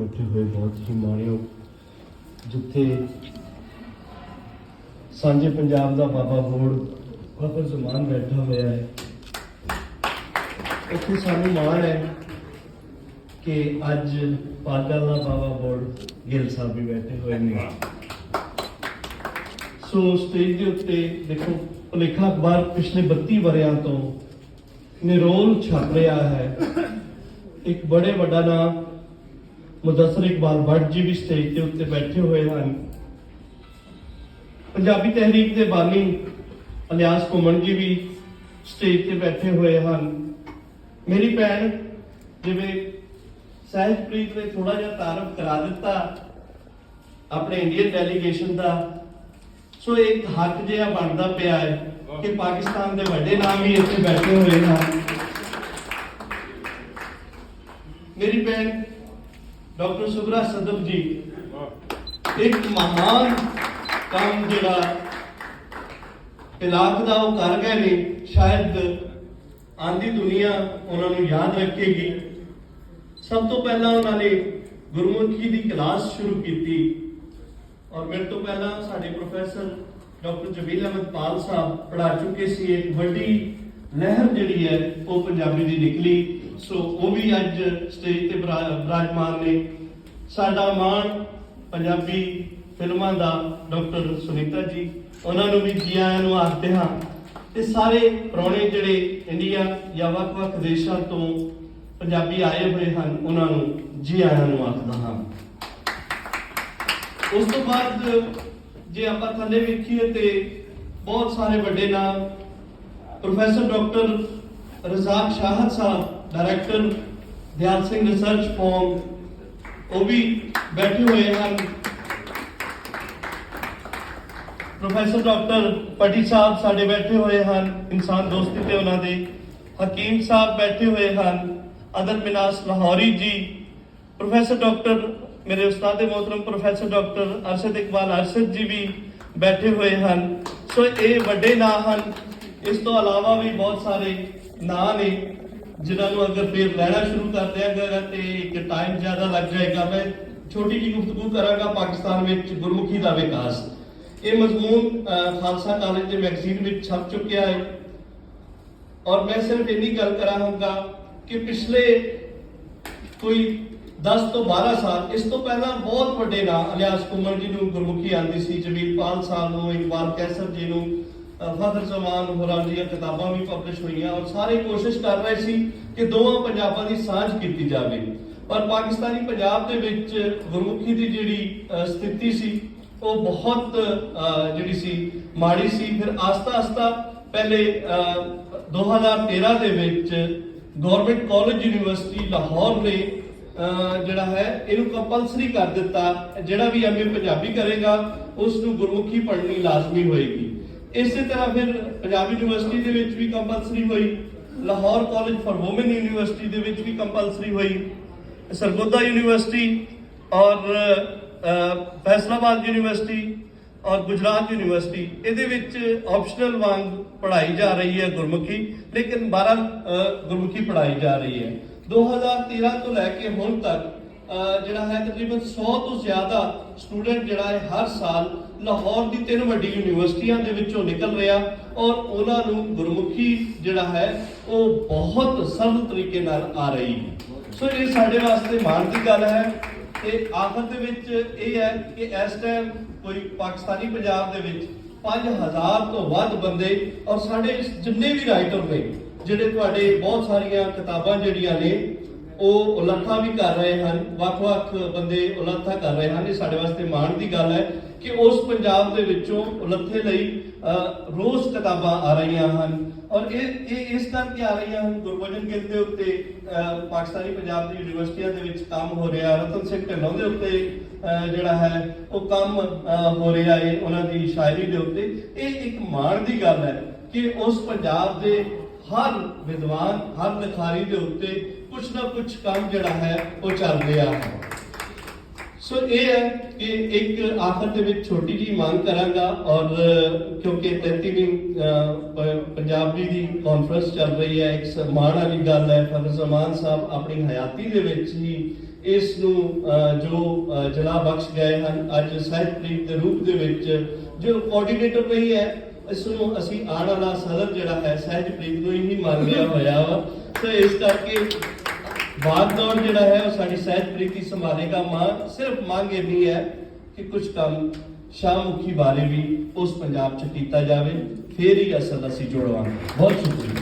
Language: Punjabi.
ਬੈਠੇ ਹੋਏ ਬਹੁਤ ਹੀ ਮਾਣਯੋਗ ਜਿੱਥੇ ਸਾਂਝੇ ਪੰਜਾਬ ਦਾ ਬਾਬਾ ਬੋੜ, ਬਾਬਾ ਜ਼ਮਾਨ ਬੈਠਾ ਹੋਇਆ ਹੈ। ਇੱਥੇ ਸਾਨੂੰ ਮਾਣ ਹੈ ਕਿ ਅੱਜ ਪਾਗਲ ਦਾ ਬਾਬਾ ਬੋੜ ਗਿੱਲ ਸਾਹਿਬ ਵੀ ਬੈਠੇ ਹੋਏ ਨੇ। ਸੋ ਸਟੇਜ ਦੇ ਉੱਤੇ ਦੇਖੋ, ਭੁਲੇਖਾ ਅਖਬਾਰ ਪਿਛਲੇ 32 ਵਰਿਆਂ ਤੋਂ ਨਿਰੋਲ ਛਪ ਰਿਹਾ ਹੈ। ਇੱਕ ਬੜੇ ਵੱਡਾ ਨਾਮ ਮੁਦੱਸਰ ਇਕਬਾਲ ਭੱਟ ਜੀ ਵੀ ਸਟੇਜ ਦੇ ਉੱਤੇ ਬੈਠੇ ਹੋਏ ਹਨ। ਪੰਜਾਬੀ ਤਹਿਰੀਕ ਦੇ ਬਾਨੀ ਅਲਿਆਸ ਘੁੰਮਣ ਜੀ ਵੀ ਸਟੇਜ ਤੇ ਬੈਠੇ ਹੋਏ ਹਨ। ਮੇਰੀ ਭੈਣ ਜਿਵੇਂ ਸਹਿਜਪ੍ਰੀਤ ਨੇ ਥੋੜਾ ਜਿਹਾ ਤਾਰਫ ਕਰਾ ਦਿੱਤਾ ਆਪਣੇ ਇੰਡੀਅਨ ਡੈਲੀਗੇਸ਼ਨ ਦਾ, ਸੋ ਇੱਕ ਹੱਕ ਜਿਹਾ ਬਣਦਾ ਪਿਆ ਹੈ ਕਿ ਪਾਕਿਸਤਾਨ ਦੇ ਵੱਡੇ ਨਾਮ ਵੀ ਇੱਥੇ ਬੈਠੇ ਹੋਏ ਹਨ। ਮੇਰੀ ਭੈਣ ਡਾਕਟਰ ਸੁਬਰਾ ਸਦਫ ਜੀ ਇੱਕ ਮਹਾਨ ਕੰਮ ਜਿਹੜਾ ਇਲਾਕ ਦਾ ਉਹ ਕਰ ਗਏ ਨੇ ਸ਼ਾਇਦ ਆਂਦੀ ਦੁਨੀਆ ਉਹਨਾਂ ਨੂੰ ਯਾਦ ਰੱਖੇਗੀ। ਸਭ ਤੋਂ ਪਹਿਲਾਂ ਉਹਨਾਂ ਨੇ ਗੁਰਮੁਖੀ ਦੀ ਕਲਾਸ ਸ਼ੁਰੂ ਕੀਤੀ ਔਰ ਮੇਰੇ ਤੋਂ ਪਹਿਲਾਂ ਸਾਡੇ ਪ੍ਰੋਫੈਸਰ ਡਾਕਟਰ ਜਬੀਲ ਅਹਿਮਦ ਪਾਲ ਸਾਹਿਬ ਪੜ੍ਹਾ ਚੁੱਕੇ ਸੀ। ਇੱਕ ਵੱਡੀ ਲਹਿਰ ਜਿਹੜੀ ਹੈ ਉਹ ਪੰਜਾਬੀ ਦੀ ਨਿਕਲੀ। ਸੋ ਉਹ ਵੀ ਅੱਜ ਸਟੇਜ ਤੇ ਬਿਰਾ- ਬਿਰਾਜਮਾਨ ਨੇ। ਸਾਡਾ ਮਾਣ ਪੰਜਾਬੀ ਫਿਲਮਾਂ ਦਾ ਡਾਕਟਰ ਸੁਨੀਤਾ ਜੀ, ਉਹਨਾਂ ਨੂੰ ਵੀ ਜੀ ਆਇਆਂ ਨੂੰ ਆਖਦੇ ਹਾਂ। ਤੇ ਸਾਰੇ ਪ੍ਰਾਹੁਣੇ ਜਿਹੜੇ ਇੰਡੀਆ ਜਾਂ ਵੱਖ-ਵੱਖ ਦੇਸ਼ਾਂ ਤੋਂ ਪੰਜਾਬੀ ਆਏ ਹੋਏ ਹਨ, ਉਹਨਾਂ ਨੂੰ ਜੀ ਆਇਆਂ ਨੂੰ ਆਖਦਾ ਹਾਂ। ਉਸ ਤੋਂ ਬਾਅਦ ਜੇ ਆਪਾਂ ਥੱਲੇ ਵੇਖੀਏ ਤੇ ਬਹੁਤ ਸਾਰੇ ਵੱਡੇ ਨਾਮ, professor doctor Razzaq Shahid Sahib director Dayal Singh research forum ਉਹ ਵੀ ਬੈਠੇ ਹੋਏ ਹਨ। ਪ੍ਰੋਫੈਸਰ ਡਾਕਟਰ ਪਟੀ ਸਾਹਿਬ ਸਾਡੇ ਬੈਠੇ ਹੋਏ ਹਨ, ਇਨਸਾਨ ਦੋਸਤੀ ਤੇ ਉਹਨਾਂ ਦੇ। ਹਕੀਮ ਸਾਹਿਬ ਬੈਠੇ ਹੋਏ ਹਨ ਅਦਰ ਮਿਨਾਸ ਲਾਹੌਰੀ ਜੀ। ਪ੍ਰੋਫੈਸਰ ਡਾਕਟਰ ਮੇਰੇ ਉਸਤਾਦ ਮੋਹਤਰਮ ਪ੍ਰੋਫੈਸਰ ਡਾਕਟਰ ਅਰਸ਼ਦ ਇਕਬਾਲ ਅਰਸ਼ਦ ਜੀ ਵੀ ਬੈਠੇ ਹੋਏ ਹਨ। ਸੋ ਇਹ ਵੱਡੇ ਨਾਂ ਹਨ। ਇਸ ਤੋਂ ਇਲਾਵਾ ਵੀ ਬਹੁਤ ਸਾਰੇ ਨਾਂ ਨੇ ਜਿਨ੍ਹਾਂ ਨੂੰ ਅਗਰ ਫਿਰ ਲੈਣਾ ਸ਼ੁਰੂ ਕਰ ਦਿਆਂਗਾ ਤੇ ਇੱਕ ਟਾਈਮ ਜ਼ਿਆਦਾ ਲੱਗ ਜਾਏਗਾ। ਮੈਂ ਛੋਟੀ ਜਿਹੀ ਗੁਫ਼ਤਗੂ ਕਰਾਂਗਾ ਪਾਕਿਸਤਾਨ ਵਿੱਚ ਗੁਰਮੁਖੀ ਦਾ ਵਿਕਾਸ। ਇਹ ਮਜ਼ਮੂਨ ਖਾਲਸਾ ਕਾਲਜ ਦੇ ਮੈਗਜ਼ੀਨ ਵਿੱਚ ਛਪ ਚੁੱਕਿਆ ਹੈ। ਔਰ ਮੈਂ ਸਿਰਫ ਇੰਨੀ ਗੱਲ ਕਰਾਂਗਾ ਕਿ ਪਿਛਲੇ ਕੋਈ 10 ਤੋਂ 12 ਸਾਲ, ਇਸ ਤੋਂ ਪਹਿਲਾਂ ਬਹੁਤ ਵੱਡੇ ਨਾਂ, ਅਲਿਆਸ ਕੁਮਰ ਜੀ ਨੂੰ ਗੁਰਮੁਖੀ ਆਂਦੀ ਸੀ ਜਮੀਲ ਪਾਲ ਸਾਹਿਬ ਨੂੰ, ਇਕਬਾਲ ਕੈਸਰ ਜੀ ਨੂੰ ਅਹ ਫਖਰ ਜ਼ਮਾਨ ਹੋਰਾਂ ਦੀਆਂ ਕਿਤਾਬਾਂ ਵੀ ਪਬਲਿਸ਼ ਹੋਈਆਂ ਔਰ ਸਾਰੇ ਕੋਸ਼ਿਸ਼ ਕਰ ਰਹੇ ਸੀ ਕਿ ਦੋਵਾਂ ਪੰਜਾਬਾਂ ਦੀ ਸਾਂਝ ਕੀਤੀ ਜਾਵੇ। ਪਰ ਪਾਕਿਸਤਾਨੀ ਪੰਜਾਬ ਦੇ ਵਿੱਚ ਗੁਰਮੁਖੀ ਦੀ ਜਿਹੜੀ ਸਥਿਤੀ ਸੀ ਉਹ ਬਹੁਤ ਜਿਹੜੀ ਸੀ ਮਾੜੀ ਸੀ। ਫਿਰ ਆਸਤਾ ਆਸਤਾ ਪਹਿਲੇ ਅਹ, 2013 ਦੇ ਵਿੱਚ ਗਵਰਨਮੈਂਟ ਕਾਲਜ ਯੂਨੀਵਰਸਿਟੀ ਲਾਹੌਰ ਨੇ ਜਿਹੜਾ ਹੈ ਇਹਨੂੰ ਕੰਪਲਸਰੀ ਕਰ ਦਿੱਤਾ। ਜਿਹੜਾ ਵੀ ਐਮਏ ਪੰਜਾਬੀ ਕਰੇਗਾ ਉਸ ਨੂੰ ਗੁਰਮੁਖੀ ਪੜ੍ਹਨੀ ਲਾਜ਼ਮੀ ਹੋਏਗੀ। ਇਸੇ ਤਰ੍ਹਾਂ ਫਿਰ ਪੰਜਾਬ ਯੂਨੀਵਰਸਿਟੀ ਦੇ ਵਿੱਚ ਵੀ ਕੰਪਲਸਰੀ ਹੋਈ, Lahore college for women university ਦੇ ਵਿੱਚ ਵੀ ਕੰਪਲਸਰੀ ਹੋਈ, ਸਰਗੋਦਾ ਯੂਨੀਵਰਸਿਟੀ ਔਰ ਫੈਸਲਾਬਾਦ ਯੂਨੀਵਰਸਿਟੀ ਔਰ ਗੁਜਰਾਤ ਯੂਨੀਵਰਸਿਟੀ, ਇਹਦੇ ਵਿੱਚ ਆਪਸ਼ਨਲ ਵਾਂਗ ਪੜ੍ਹਾਈ ਜਾ ਰਹੀ ਹੈ ਗੁਰਮੁਖੀ, ਲੇਕਿਨ 12 ਗੁਰਮੁਖੀ ਪੜ੍ਹਾਈ ਜਾ ਰਹੀ ਹੈ। 2013 ਤੋਂ ਲੈ ਕੇ ਹੁਣ ਤੱਕ ਜਿਹੜਾ ਹੈ ਤਕਰੀਬਨ 100 ਤੋਂ ਜ਼ਿਆਦਾ ਸਟੂਡੈਂਟ ਜਿਹੜਾ ਹੈ ਹਰ ਸਾਲ ਲਾਹੌਰ ਦੀ ਤਿੰਨ ਵੱਡੀ ਯੂਨੀਵਰਸਿਟੀਆਂ ਦੇ ਵਿੱਚੋਂ ਨਿਕਲ ਰਿਹਾ ਔਰ ਉਹਨਾਂ ਨੂੰ ਗੁਰਮੁਖੀ ਜਿਹੜਾ ਹੈ ਉਹ ਬਹੁਤ ਸਰਲ ਤਰੀਕੇ ਨਾਲ ਆ ਰਹੀ ਹੈ। ਸੋ ਇਹ ਸਾਡੇ ਵਾਸਤੇ ਮਾਣ ਦੀ ਗੱਲ ਹੈ ਤੇ ਆਖਰ ਦੇ ਵਿੱਚ ਇਹ ਹੈ ਕਿ ਇਸ ਟਾਈਮ ਕੋਈ ਪਾਕਿਸਤਾਨੀ ਪੰਜਾਬ ਦੇ ਵਿੱਚ 5000 ਤੋਂ ਵੱਧ ਬੰਦੇ ਔਰ ਸਾਡੇ ਜਿੰਨੇ ਵੀ ਰਾਈਟਰ ਨੇ, ਜਿਹੜੇ ਤੁਹਾਡੇ ਬਹੁਤ ਸਾਰੀਆਂ ਕਿਤਾਬਾਂ ਜਿਹੜੀਆਂ ਨੇ ਉਹ ਉਲੱਥਾ ਵੀ ਕਰ ਰਹੇ ਹਨ, ਵੱਖ-ਵੱਖ ਬੰਦੇ ਉਲੱਥਾ ਕਰ ਰਹੇ ਹਨ। ਇਹ ਸਾਡੇ ਵਾਸਤੇ ਮਾਣ ਦੀ ਗੱਲ ਹੈ ਕਿ ਉਸ ਪੰਜਾਬ ਦੇ ਵਿੱਚੋਂ ਉਲੱਥੇ ਲਈ ਰੋਜ਼ ਕਿਤਾਬਾਂ ਆ ਰਹੀਆਂ ਹਨ। ਔਰ ਇਹ ਇਹ ਇਸ ਕਰਕੇ ਆ ਰਹੀਆਂ ਹਨ, ਗੁਰਬਚਨ ਗਿੱਲ ਦੇ ਉੱਤੇ ਪਾਕਿਸਤਾਨੀ ਪੰਜਾਬ ਦੀ ਯੂਨੀਵਰਸਿਟੀਆਂ ਦੇ ਵਿੱਚ ਕੰਮ ਹੋ ਰਿਹਾ, ਰਤਨ ਸਿੰਘ ਢਿੱਲੋਂ ਦੇ ਉੱਤੇ ਜਿਹੜਾ ਹੈ, ਉਹ ਕੰਮ ਹੋ ਰਿਹਾ ਹੈ, ਉਹਨਾਂ ਦੀ ਸ਼ਾਇਰੀ ਦੇ ਉੱਤੇ। ਇਹ ਇੱਕ ਮਾਣ ਦੀ ਗੱਲ ਹੈ ਕਿ ਉਸ ਪੰਜਾਬ ਦੇ ਹਰ ਵਿਦਵਾਨ ਹਰ ਲਿਖਾਰੀ ਦੇ ਉੱਤੇ ਕੁਛ ਨਾ ਕੁਛ ਕੰਮ ਜਿਹੜਾ ਹੈ ਉਹ ਚੱਲ ਰਿਹਾ ਹੈ। ਸੋ ਇਹ ਹੈ ਕਿ ਇੱਕ ਆਖਰ ਦੇ ਵਿੱਚ ਛੋਟੀ ਜੀ ਮੰਗ ਕਰਾਂਗਾ ਔਰ ਕਿਉਂਕਿ 33ਵੀਂ ਪੰਜਾਬੀ ਦੀ ਕਾਨਫਰੰਸ ਚੱਲ ਰਹੀ ਹੈ ਇੱਕ ਸਨਮਾਨ ਵਾਲੀ ਗੱਲ ਹੈ ਫਜ਼ਲ ਜ਼ਮਾਨ ਸਾਹਿਬ ਆਪਣੀ ਹਯਾਤੀ ਦੇ ਵਿੱਚ ਹੀ ਇਸ ਨੂੰ ਜੋ ਅਹ, ਬਖਸ਼ ਗਏ ਹਨ ਅੱਜ ਸਾਹਿਤਪ੍ਰੀਤ ਦੇ ਰੂਪ ਦੇ ਵਿੱਚ ਜੋ ਕੋਆਰਡੀਨੇਟਰ ਰਹੀ ਹੈ ਇਸ ਨੂੰ ਅਸੀਂ ਆਉਣ ਵਾਲਾ ਸਦਰ ਜਿਹੜਾ ਹੈ ਸਹਿਜਪ੍ਰੀਤ ਨੂੰ ਹੀ ਮੰਨ ਲਿਆ ਹੋਇਆ ਵਾ। ਸੋ ਇਸ ਕਰਕੇ ਬਾਗ ਦੌੜ ਜਿਹੜਾ ਹੈ, ਉਹ ਸਾਡੀ ਸਹਿਜਪ੍ਰੀਤ ਪ੍ਰੀਤੀ ਸੰਭਾਲੇਗਾ ਮਾਂ। ਸਿਰਫ ਮੰਗ ਇੰਨੀ ਹੈ ਕਿ ਕੁਝ ਕੰਮ ਸ਼ਾਹਮੁਖੀ ਬਾਰੇ ਵੀ ਉਸ ਪੰਜਾਬ 'ਚ ਕੀਤਾ ਜਾਵੇ। ਫੇਰ ਹੀ ਅਸਲ ਅਸੀਂ ਜੋੜਵਾਂਗੇ। ਬਹੁਤ ਸ਼ੁਕਰੀਆ।